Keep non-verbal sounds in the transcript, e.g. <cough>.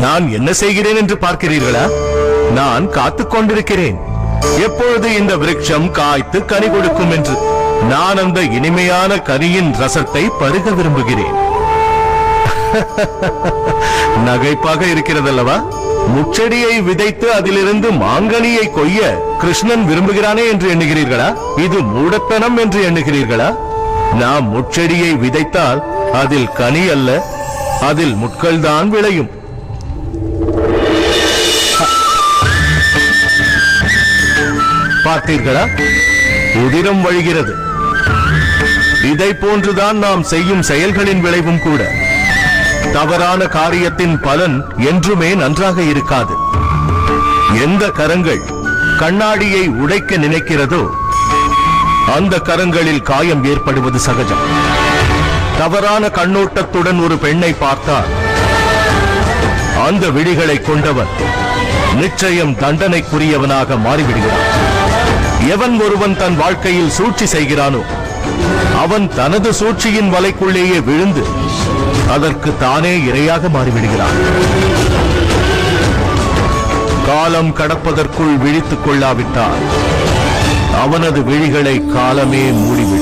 நான் என்ன செய்கிறேன் என்று பார்க்கிறீர்களா? நான் காத்துக் கொண்டிருக்கிறேன். எப்பொழுது இந்த விருட்சம் காய்த்து கனி கொடுக்கும் என்று நான் அந்த இனிமையான கனியின் ரசத்தை பருக விரும்புகிறேன். <laughs> நகைப்பாக இருக்கிறதல்லவா? முச்செடியை விதைத்து அதிலிருந்து மாங்கனியை கொய்ய கிருஷ்ணன் விரும்புகிறானே என்று எண்ணுகிறீர்களா? இது மூடத்தனம் என்று எண்ணுகிறீர்களா? நாம் முச்செடியை விதைத்தால் அதில் கனி அல்ல அதில் முட்கள் தான் விளையும். பார்த்தீர்களா? உதிரம் வழிகிறது. இதை போன்றுதான் நாம் செய்யும் செயல்களின் விளைவும் கூட. தவறான காரியத்தின் பலன் என்றுமே நன்றாக இருக்காது. எந்த கரங்கள் கண்ணாடியை உடைக்க நினைக்கிறதோ அந்த கரங்களில் காயம் ஏற்படுவது சகஜம். தவறான கண்ணோட்டத்துடன் ஒரு பெண்ணை பார்த்தால் அந்த விழிகளை கொண்டவன் நிச்சயம் தண்டனைக்குரியவனாக மாறிவிடுகிறார் எவன் ஒருவன் தன் வாழ்க்கையில் சூழ்ச்சி செய்கிறானோ அவன் தனது சூழ்ச்சியின் வலைக்குள்ளேயே விழுந்து அதற்கு தானே இரையாக மாறிவிடுகிறான். காலம் கடப்பதற்குள் விழித்துக் கொள்ளாவிட்டால் அவனது விழிகளை காலமே மூடிவிடும்.